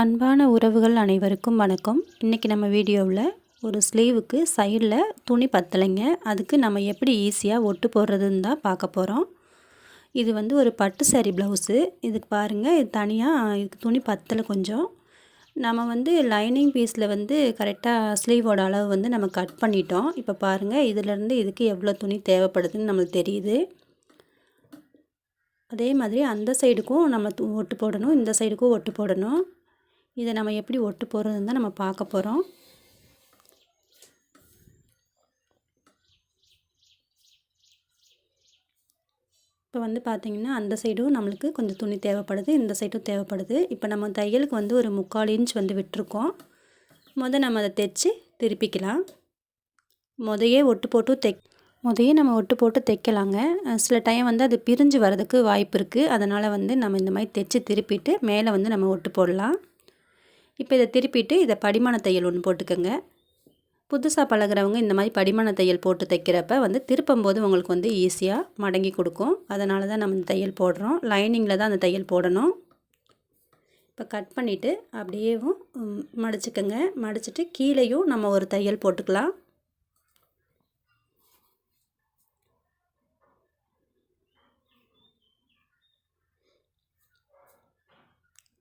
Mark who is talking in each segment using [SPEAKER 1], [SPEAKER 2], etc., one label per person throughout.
[SPEAKER 1] அன்பான உறவுகள் அனைவருக்கும் வணக்கம். இன்றைக்கி நம்ம வீடியோவில் ஒரு ஸ்லீவுக்கு சைடில் துணி பத்தலைங்க. அதுக்கு நம்ம எப்படி ஈஸியாக ஒட்டு போடுறதுன்னு தான் பார்க்க போகிறோம் இது வந்து ஒரு பட்டு சாரி ப்ளவுஸு இதுக்கு பாருங்கள் இது தனியாக இதுக்கு துணி பத்தலை கொஞ்சம். நம்ம வந்து லைனிங் பீஸில் வந்து கரெக்டாக ஸ்லீவோட அளவு வந்து நம்ம கட் பண்ணிட்டோம். இப்போ பாருங்கள் இதிலேருந்து இதுக்கு எவ்வளோ துணி தேவைப்படுதுன்னு நம்மளுக்கு தெரியுது. அதே மாதிரி அந்த சைடுக்கும் நம்ம ஒட்டு போடணும் இந்த சைடுக்கும் ஒட்டு போடணும். இதை நம்ம எப்படி ஒட்டு போகிறதுன்னு தான் நம்ம பார்க்க போகிறோம் இப்போ வந்து பார்த்திங்கன்னா அந்த சைடும் நம்மளுக்கு கொஞ்சம் துணி தேவைப்படுது இந்த சைடும் தேவைப்படுது. இப்போ நம்ம தையலுக்கு வந்து ஒரு முக்கால் இன்ச் வந்து விட்டுருக்கோம். முதல் நம்ம அதை தைச்சி திருப்பிக்கலாம். முதையே ஒட்டு போட்டு தைக் முதையே நம்ம ஒட்டு போட்டு தைக்கலாங்க. சில டைம் வந்து அது பிரிஞ்சு வரதுக்கு வாய்ப்பு இருக்குது அதனால் வந்து நம்ம இந்த மாதிரி தைச்சி திருப்பிட்டு மேலே வந்து நம்ம ஒட்டு போடலாம். இப்போ இதை திருப்பிட்டு இதை படிமான தையல் ஒன்று போட்டுக்கோங்க. புதுசாக பழகிறவங்க இந்த மாதிரி படிமான தையல் போட்டு தைக்கிறப்ப வந்து திருப்பும்போது உங்களுக்கு வந்து ஈஸியாக மடங்கி கொடுக்கும். அதனால தான் நம்ம இந்த தையல் போடுறோம். லைனிங்கில் தான் அந்த தையல் போடணும். இப்போ கட் பண்ணிவிட்டு அப்படியேவும் மடிச்சுக்கோங்க. மடிச்சுட்டு கீழேயும் நம்ம ஒரு தையல் போட்டுக்கலாம்.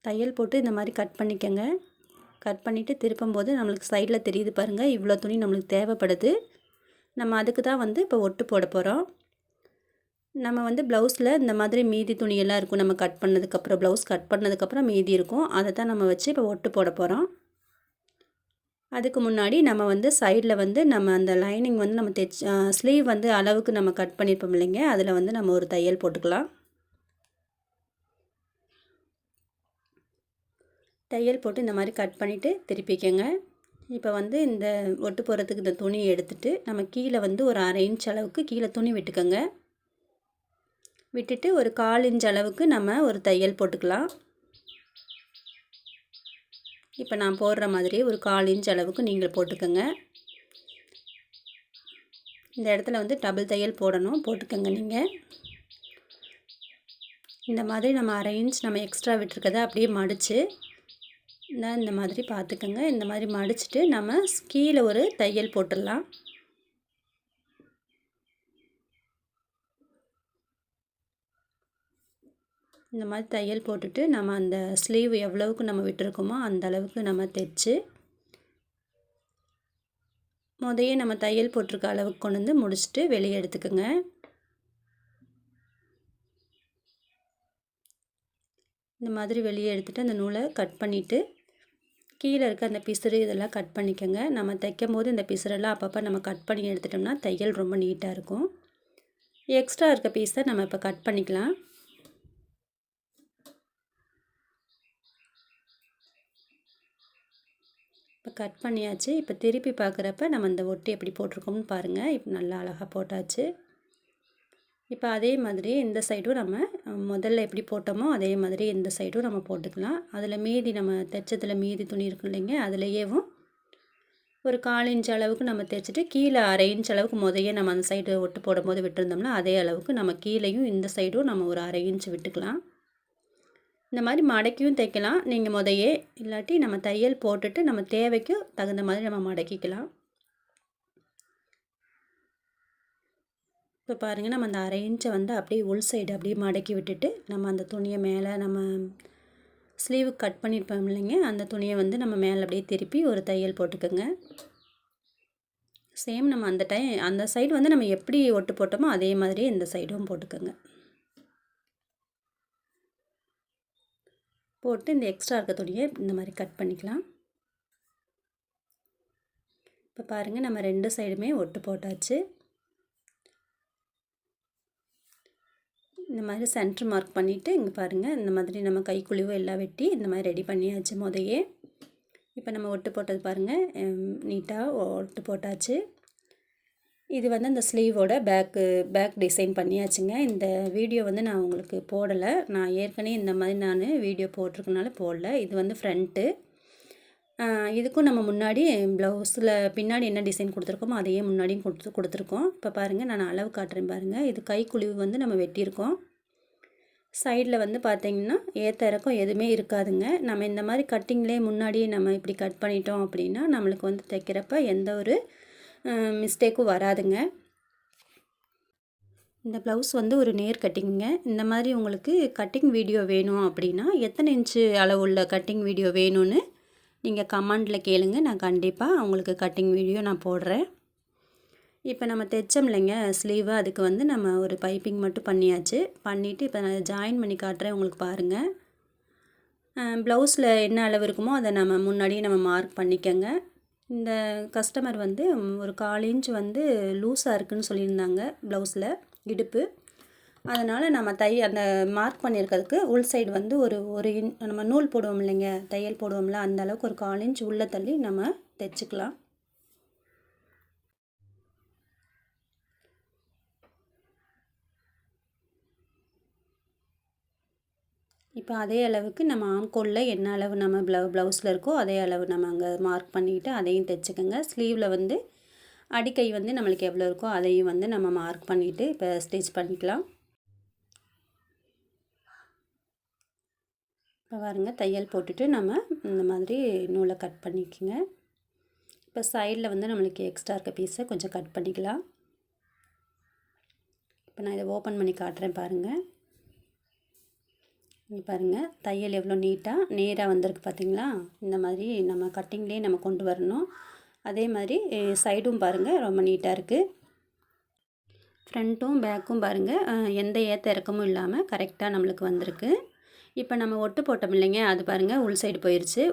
[SPEAKER 1] தையல் போட்டு இந்த மாதிரி கட் பண்ணிக்கோங்க. கட் பண்ணிவிட்டு திருப்பும்போது நம்மளுக்கு சைடில் தெரியுது பாருங்கள் இவ்வளோ துணி நம்மளுக்கு தேவைப்படுது. நம்ம அதுக்கு தான் வந்து இப்போ ஒட்டு போட போகிறோம். நம்ம வந்து ப்ளவுஸில் இந்த மாதிரி மீதி துணியெல்லாம் இருக்கும் நம்ம கட் பண்ணதுக்கப்புறம் ப்ளவுஸ் கட் பண்ணதுக்கப்புறம் மீதி இருக்கும். அதை தான் நம்ம வச்சு இப்போ ஒட்டு போட போகிறோம். அதுக்கு முன்னாடி நம்ம வந்து சைடில் வந்து நம்ம அந்த லைனிங் வந்து நம்ம தைச் ஸ்லீவ் வந்து அளவுக்கு நம்ம கட் பண்ணியிருப்போம் இல்லைங்க அதில் வந்து நம்ம ஒரு தையல் போட்டுக்கலாம். தையல் போட்டு இந்த மாதிரி கட் பண்ணிவிட்டு திருப்பிக்கங்க இப்போ வந்து இந்த ஒட்டு போகிறதுக்கு இந்த துணியை எடுத்துகிட்டு நம்ம கீழே வந்து ஒரு அரை இன்ச் அளவுக்கு கீழே துணி விட்டுக்கோங்க. விட்டுட்டு ஒரு கால் இன்ச் அளவுக்கு நம்ம ஒரு தையல் போட்டுக்கலாம். இப்போ நான் போடுற மாதிரி ஒரு கால் இன்ச் அளவுக்கு நீங்கள் போட்டுக்கோங்க. இந்த இடத்துல வந்து டபுள் தையல் போடணும். போட்டுக்கோங்க நீங்கள் இந்த மாதிரி நம்ம அரை இன்ச் நம்ம எக்ஸ்ட்ரா விட்டுருக்கதை அப்படியே மடித்து இந்த இந்த மாதிரி பார்த்துக்கோங்க. இந்த மாதிரி மடிச்சுட்டு நம்ம கீழே ஒரு தையல் போட்டுடலாம். இந்த மாதிரி தையல் போட்டுட்டு நம்ம அந்த ஸ்லீவ் எவ்வளவுக்கு நம்ம விட்டுருக்கோமோ அந்த அளவுக்கு நம்ம தைச்சு முதைய நம்ம தையல் போட்டிருக்க அளவுக்கு கொண்டு வந்து முடிச்சுட்டு வெளியே எடுத்துக்கோங்க. இந்த மாதிரி வெளியே எடுத்துகிட்டு அந்த நூலை கட் பண்ணிவிட்டு கீழே இருக்க அந்த பிசுறு இதெல்லாம் கட் பண்ணிக்கோங்க. நம்ம தைக்கும் போது இந்த பிசுறெல்லாம் அப்பப்போ நம்ம கட் பண்ணி எடுத்துட்டோம்னா தையல் ரொம்ப நீட்டாக இருக்கும். எக்ஸ்ட்ரா இருக்க பீஸை நம்ம இப்போ கட் பண்ணிக்கலாம். இப்போ கட் பண்ணியாச்சு. இப்போ திருப்பி பார்க்குறப்ப நம்ம இந்த ஒட்டி எப்படி போட்டிருக்கோம்னு பாருங்கள் இப்போ நல்லா அழகாக போட்டாச்சு. இப்போ அதே மாதிரி இந்த சைடும் நம்ம முதல்ல எப்படி போட்டோமோ அதே மாதிரி இந்த சைடும் நம்ம போட்டுக்கலாம். அதில் மீதி நம்ம தைச்சதில் மீதி துணி இருக்கும் இல்லைங்க அதுலேயேவும் ஒரு கால் இன்ச் அளவுக்கு நம்ம தைச்சிட்டு கீழே அரை இன்ச் அளவுக்கு முதையே நம்ம அந்த சைடு ஒட்டு போடும்போது விட்டுருந்தோம்னா அதே அளவுக்கு நம்ம கீழேயும் இந்த சைடும் நம்ம ஒரு அரை இன்ச் விட்டுக்கலாம். இந்த மாதிரி மடக்கியும் தைக்கலாம். நீங்கள் முதையே இல்லாட்டி நம்ம தையல் போட்டுட்டு நம்ம தேவைக்கு தகுந்த மாதிரி நம்ம மடக்கிக்கலாம். இப்போ பாருங்கள் நம்ம அந்த அரை இன்ச்சை வந்து அப்படியே உள் சைடு அப்படியே மடக்கி விட்டுட்டு நம்ம அந்த துணியை மேலே நம்ம ஸ்லீவு கட் பண்ணியிருப்போம் இல்லைங்க அந்த துணியை வந்து நம்ம மேலே அப்படியே திருப்பி ஒரு தையல் போட்டுக்கோங்க. சேம் நம்ம அந்த டைம் அந்த சைடு வந்து நம்ம எப்படி ஒட்டு போட்டோமோ அதே மாதிரி இந்த சைடும் போட்டுக்கோங்க. போட்டு இந்த எக்ஸ்ட்ரா இருக்க துணியை இந்த மாதிரி கட் பண்ணிக்கலாம். இப்போ பாருங்கள் நம்ம ரெண்டு சைடுமே ஒட்டு போட்டாச்சு. இந்த மாதிரி சென்ட்ரு மார்க் பண்ணிவிட்டு இங்கே பாருங்கள் இந்த மாதிரி நம்ம கைக்குழிவு எல்லாம் வெட்டி இந்த மாதிரி ரெடி பண்ணியாச்சு முதையே. இப்போ நம்ம ஒட்டு போட்டது பாருங்கள் நீட்டாக ஒட்டு போட்டாச்சு. இது வந்து அந்த ஸ்லீவோட பேக்கு பேக் டிசைன் பண்ணியாச்சுங்க. இந்த வீடியோ வந்து நான் உங்களுக்கு போடலை. நான் ஏற்கனவே இந்த மாதிரி நான் வீடியோ போட்டிருக்கனால போடல. இது வந்து ஃப்ரண்ட்டு இதுக்கும் நம்ம முன்னாடி ப்ளவுஸில் பின்னாடி என்ன டிசைன் கொடுத்துருக்கோமோ அதையே முன்னாடியும் கொடுத்து கொடுத்துருக்கோம். இப்போ பாருங்கள் நான் அளவு காட்டுறேன் பாருங்கள் இது கைக்குழிவு வந்து நம்ம வெட்டியிருக்கோம். சைடில் வந்து பார்த்திங்கன்னா ஏற்ற இறக்கம் எதுவுமே இருக்காதுங்க. நம்ம இந்த மாதிரி கட்டிங்லேயே முன்னாடியே நம்ம இப்படி கட் பண்ணிட்டோம் அப்படின்னா நம்மளுக்கு வந்து தைக்கிறப்ப எந்த ஒரு மிஸ்டேக்கும் வராதுங்க. இந்த ப்ளவுஸ் வந்து ஒரு நேர் கட்டிங்க இந்த மாதிரி உங்களுக்கு கட்டிங் வீடியோ வேணும் அப்படின்னா எத்தனை இன்ச்சு அளவுள்ள கட்டிங் வீடியோ வேணும்னு நீங்கள் கமெண்டில் கேளுங்க. நான் கண்டிப்பாக உங்களுக்கு கட்டிங் வீடியோ நான் போடுறேன். இப்போ நம்ம தைச்சோம் இல்லைங்க ஸ்லீவு அதுக்கு வந்து நம்ம ஒரு பைப்பிங் மட்டும் பண்ணியாச்சு. பண்ணிவிட்டு இப்போ நான் ஜாயின் பண்ணி காட்டுறேன் உங்களுக்கு பாருங்கள் ப்ளவுஸில் என்ன அளவு இருக்குமோ அதை நம்ம முன்னாடியே நம்ம மார்க் பண்ணிக்கோங்க. இந்த கஸ்டமர் வந்து ஒரு கால் இன்ச் வந்து லூஸாக இருக்குதுன்னு சொல்லியிருந்தாங்க ப்ளவுஸில் இடுப்பு. அதனால் நம்ம தை அந்த மார்க் பண்ணியிருக்கிறதுக்கு உள் சைடு வந்து ஒரு ஒரு இன் நம்ம நூல் போடுவோம் இல்லைங்க தையல் போடுவோம்ல அந்த அளவுக்கு ஒரு கால் இன்ச் உள்ளே தள்ளி நம்ம தைச்சிக்கலாம். இப்போ அதே அளவுக்கு நம்ம ஆம்கோலில் என்ன அளவு நம்ம ப்ளவு ப்ளவுஸில் இருக்கோ அதே அளவு நம்ம அங்கே மார்க் பண்ணிவிட்டு அதையும் தைச்சிக்கோங்க. ஸ்லீவில் வந்து அடிக்கை வந்து நம்மளுக்கு எவ்வளோ இருக்கோ அதையும் வந்து நம்ம மார்க் பண்ணிவிட்டு இப்போ ஸ்டிச் பண்ணிக்கலாம். இப்போ பாருங்கள் தையல் போட்டுட்டு நம்ம இந்த மாதிரி நூலை கட் பண்ணிக்கோங்க. இப்போ சைடில் வந்து நம்மளுக்கு எக்ஸ்ட்ரா இருக்க பீஸை கொஞ்சம் கட் பண்ணிக்கலாம். இப்போ நான் இதை ஓப்பன் பண்ணி காட்டுறேன் பாருங்கள் இங்கே பாருங்கள் தையல் எவ்வளோ நீட்டாக நேராக வந்திருக்கு பார்த்தீங்களா இந்த மாதிரி நம்ம கட்டிங்லேயே நம்ம கொண்டு வரணும். அதே மாதிரி சைடும் பாருங்கள் ரொம்ப நீட்டாக இருக்குது ஃப்ரண்ட்டும் பேக்கும் பாருங்கள் எந்த ஏற்ற இறக்கமும் இல்லாமல் கரெக்டாக நம்மளுக்கு வந்திருக்கு. இப்போ நம்ம ஒட்டு போட்டோம் இல்லைங்க அது பாருங்கள் உள் சைடு போயிடுச்சு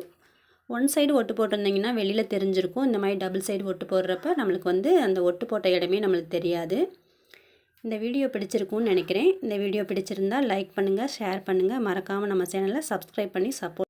[SPEAKER 1] ஒன் சைடு ஒட்டு போட்டிருந்தீங்கன்னா வெளியில் தெரிஞ்சிருக்கும். இந்த மாதிரி டபுள் சைடு ஒட்டு போடுறப்ப நம்மளுக்கு வந்து அந்த ஒட்டு போட்ட இடமே நம்மளுக்கு தெரியாது. இந்த வீடியோ பிடிச்சிருக்கும்னு நினைக்கிறேன். இந்த வீடியோ பிடிச்சிருந்தால் லைக் பண்ணுங்கள் ஷேர் பண்ணுங்கள் மறக்காமல் நம்ம சேனலை சப்ஸ்கிரைப் பண்ணி சப்போர்ட்